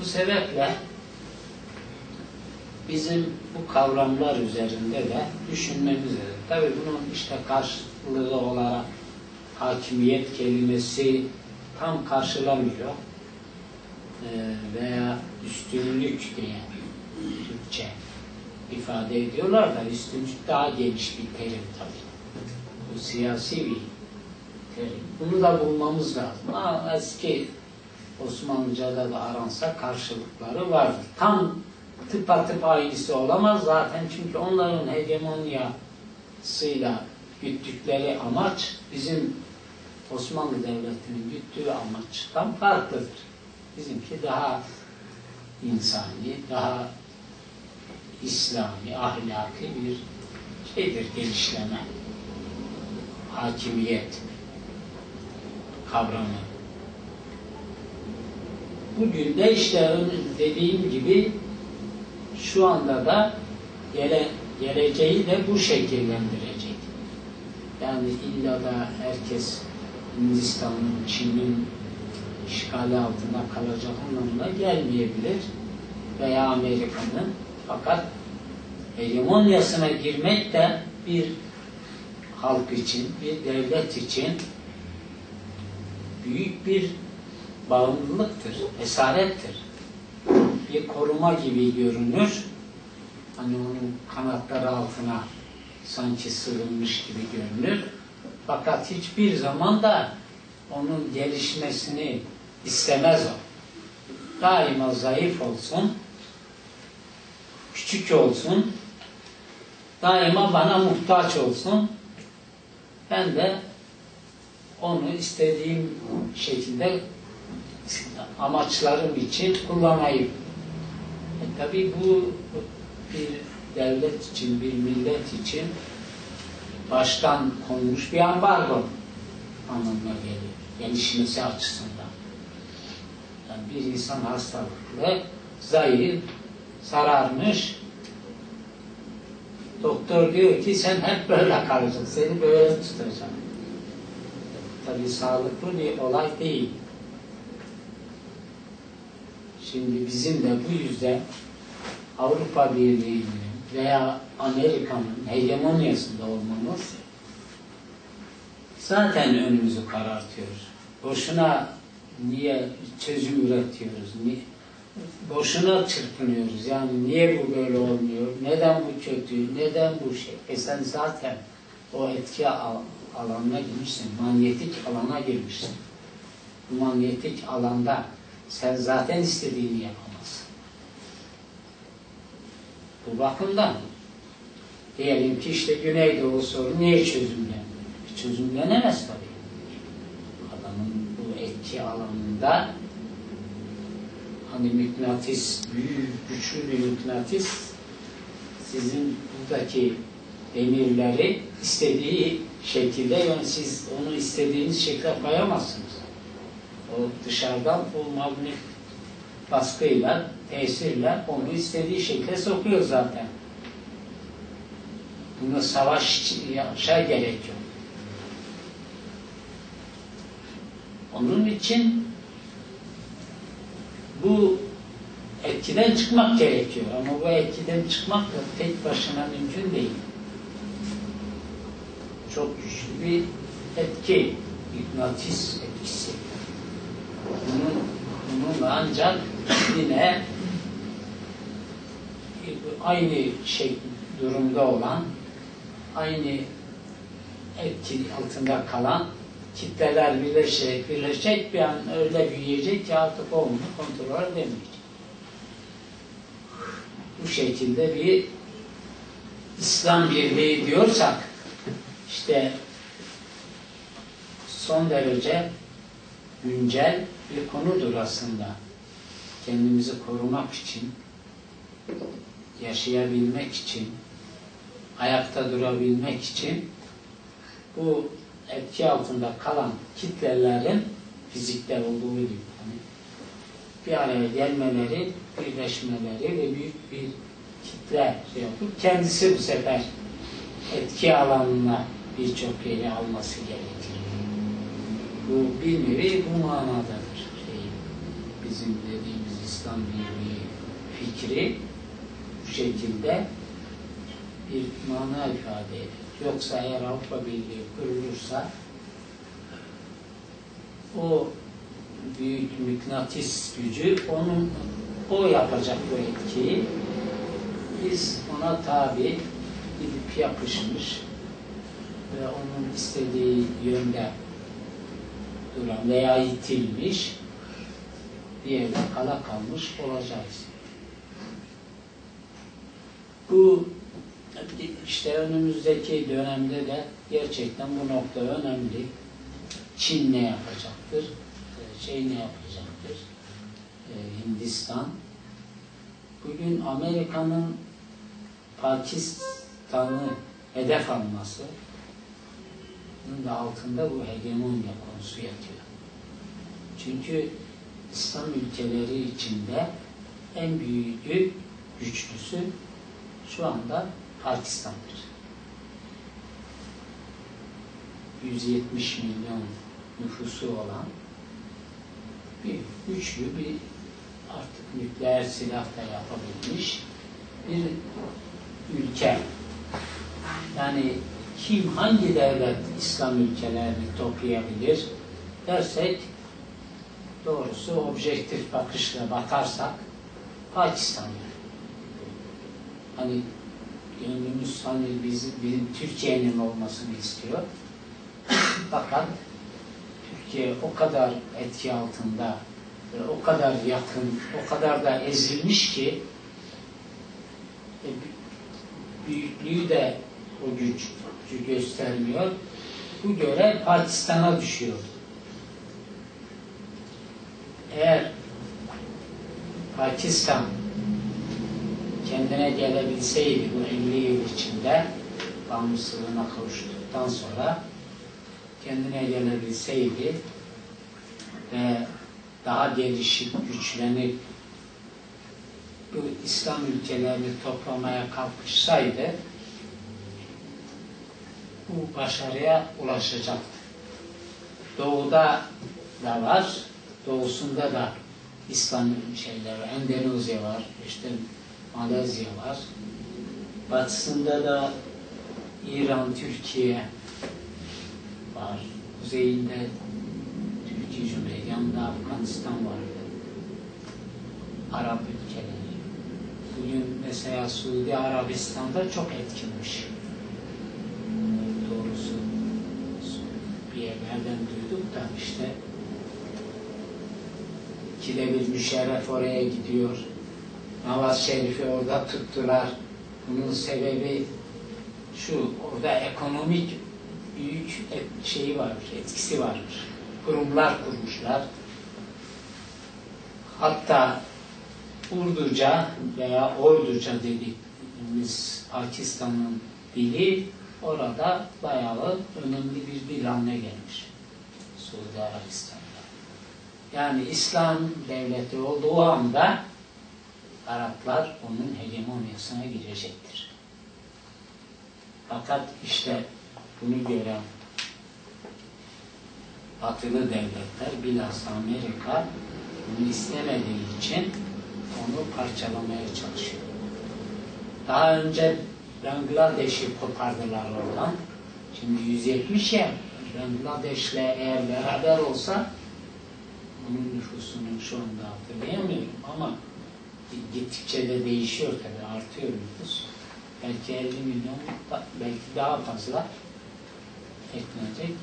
Bu sebeple bizim bu kavramlar üzerinde de düşünmemiz lazım. Tabii bunun işte karşılığı olarak hakimiyet kelimesi tam karşılamıyor. Ee, veya üstünlük diye Türkçe ifade ediyorlar da üstünlük daha geniş bir terim tabii. Bu siyasi bir terim. Bunu da bulmamız lazım. Ama eski Osmanlıca'da da aransa karşılıkları vardır. Tam tıpatıp aynısı olamaz zaten çünkü onların hegemonyasıyla güttükleri amaç bizim Osmanlı Devleti'nin güttüğü amaçtan farklıdır. Bizimki daha insani, daha İslami, ahlaki bir şeydir genişleme. Hakimiyet kavramı. Bugün de işte dediğim gibi şu anda da gele, geleceği de bu şekillendirecek. Yani illa da herkes Hindistan'ın, Çin'in işgali altında kalacak anlamına gelmeyebilir veya Amerika'nın fakat hegemonyasına girmek de bir halk için, bir devlet için büyük bir bağımlılıktır, esarettir. Bir koruma gibi görünür. Hani onun kanatları altına sanki sığınmış gibi görünür. Fakat hiçbir zaman da onun gelişmesini istemez o. Daima zayıf olsun, küçük olsun, daima bana muhtaç olsun. Ben de onu istediğim şekilde amaçlarım için kullanayım. E tabi bu bir devlet için, bir millet için baştan konmuş bir ambargo anlamına geliyor. Gelişmesi açısından. Yani bir insan hastalıklı, zayıf, sararmış. Doktor diyor ki sen hep böyle kalacaksın, seni böyle tutacağım. Tabi sağlıklı bir olay değil. Şimdi bizim de bu yüzden Avrupa Birliği'nin veya Amerika'nın hegemonyasında olmamız zaten önümüzü karartıyor. Boşuna niye çözüm üretiyoruz? Niye? Boşuna çırpınıyoruz. Yani niye bu böyle olmuyor? Neden bu kötü? Neden bu şey? E sen zaten o etki alanına girmişsin. Manyetik alana girmişsin. Manyetik alanda sen zaten istediğini yapamazsın. Bu bakımdan diyelim ki işte Güneydoğu sorunu niye çözümlenmiyor? Çözümlenemez tabii. Adamın bu etki alanında hani mıknatıs, büyük, güçlü bir mıknatıs sizin buradaki demirleri istediği şekilde yani siz onu istediğiniz şekilde koyamazsınız. O dışarıdan bu magnet baskıyla, tesirle onu istediği şekilde sokuyor zaten. Buna savaş şey gerekiyor. Onun için bu etkiden çıkmak gerekiyor. Ama bu etkiden çıkmak da tek başına mümkün değil. Çok güçlü bir etki, hipnotis etkisi. Bunun, bununla ancak yine aynı şey durumda olan, aynı etki altında kalan kitleler birleşecek, birleşecek bir an öyle büyüyecek ki artık onu kontrol edemeyecek. Bu şekilde bir İslam birliği diyorsak işte son derece güncel bir konudur aslında. Kendimizi korumak için, yaşayabilmek için, ayakta durabilmek için bu etki altında kalan kitlelerin fizikte olduğu gibi yani bir araya gelmeleri, birleşmeleri ve büyük bir kitle şey yapıp kendisi bu sefer etki alanına birçok yeri alması gerekir. Bu bir nevi bu manadadır. Bizim dediğimiz İslam Birliği fikri bu şekilde bir mana ifade eder. Yoksa eğer Avrupa Birliği kurulursa o büyük mıknatıs gücü onun o yapacak bu etkiyi biz ona tabi gidip yapışmış ve onun istediği yönde duran veya itilmiş yerde kala kalmış olacağız. Bu işte önümüzdeki dönemde de gerçekten bu nokta önemli. Çin ne yapacaktır? Şey ne yapacaktır? Hindistan. Bugün Amerika'nın Pakistan'ı hedef alması da altında bu hegemonya konusu yatıyor. Çünkü İslam ülkeleri içinde en büyüğü, güçlüsü şu anda Pakistan'dır. 170 milyon nüfusu olan bir güçlü bir artık nükleer silah da yapabilmiş bir ülke. Yani kim hangi devlet İslam ülkelerini toplayabilir dersek doğrusu objektif bakışla bakarsak Pakistan. Hani gönlümüz hani bizim, bizim Türkiye'nin olmasını istiyor. Fakat Türkiye o kadar etki altında ve o kadar yakın, o kadar da ezilmiş ki e, büyüklüğü de o güç göstermiyor. Bu görev Pakistan'a düşüyor. Eğer Pakistan kendine gelebilseydi bu 50 yıl içinde bağımsızlığına kavuştuktan sonra kendine gelebilseydi ve daha gelişip güçlenip bu İslam ülkelerini toplamaya kalkışsaydı bu başarıya ulaşacaktı. Doğuda da var, doğusunda da İslam şeyler var. Endonezya var, işte Malezya var. Batısında da İran, Türkiye var. Kuzeyinde Türkiye Cumhuriyeti, yanında Afganistan vardı. Arap ülkeleri. Bugün mesela Suudi Arabistan'da çok etkinmiş. Doğrusu bir yerlerden duyduk da işte ikide bir müşerref oraya gidiyor. Namaz Şerif'i orada tuttular. Bunun sebebi şu, orada ekonomik büyük şeyi varmış, etkisi varmış. Kurumlar kurmuşlar. Hatta Urduca veya Oyduca dediğimiz Pakistan'ın dili orada bayağı önemli bir dil haline gelmiş. Suudi Arabistan'da. Yani İslam devleti olduğu anda Araplar onun hegemonyasına girecektir. Fakat işte bunu gören batılı devletler, bilhassa Amerika bunu istemediği için onu parçalamaya çalışıyor. Daha önce Bangladeş'i kopardılar oradan. Şimdi 170 ya Bangladeş'le eğer beraber olsa onun nüfusunun şu anda hatırlayamıyorum ama gittikçe de değişiyor tabii artıyor nüfus. Belki 50 milyon belki daha fazla eklenecek.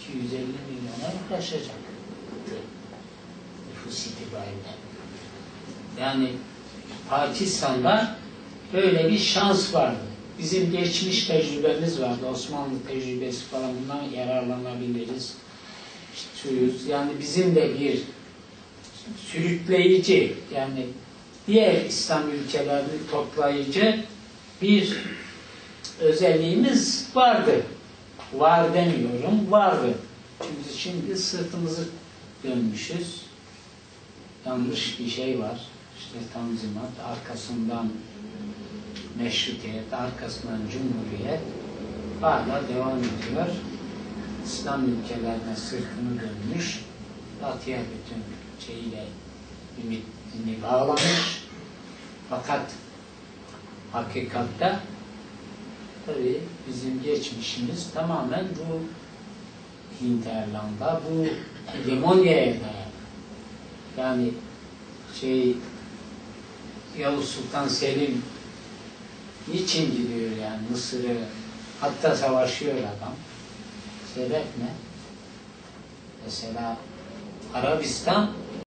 250 milyona yaklaşacak nüfus itibariyle. Yani Pakistan'da böyle bir şans vardı. Bizim geçmiş tecrübemiz vardı. Osmanlı tecrübesi falan bundan yararlanabiliriz. İşte, yani bizim de bir sürükleyici yani diğer İslam ülkelerini toplayıcı bir özelliğimiz vardı. Var demiyorum, vardı. Çünkü şimdi sırtımızı dönmüşüz. Yanlış bir şey var. İşte tanzimat, arkasından meşrutiyet, arkasından cumhuriyet hala devam ediyor. İslam ülkelerine sırtını dönmüş, batıya bütün şeyiyle ümitini bağlamış. Fakat hakikatte tabii bizim geçmişimiz tamamen bu hinterlanda, bu hegemonyaya dayalı. Yani şey Yavuz Sultan Selim niçin gidiyor yani Mısır'ı hatta savaşıyor adam. Sebep ne? Mesela Arabistan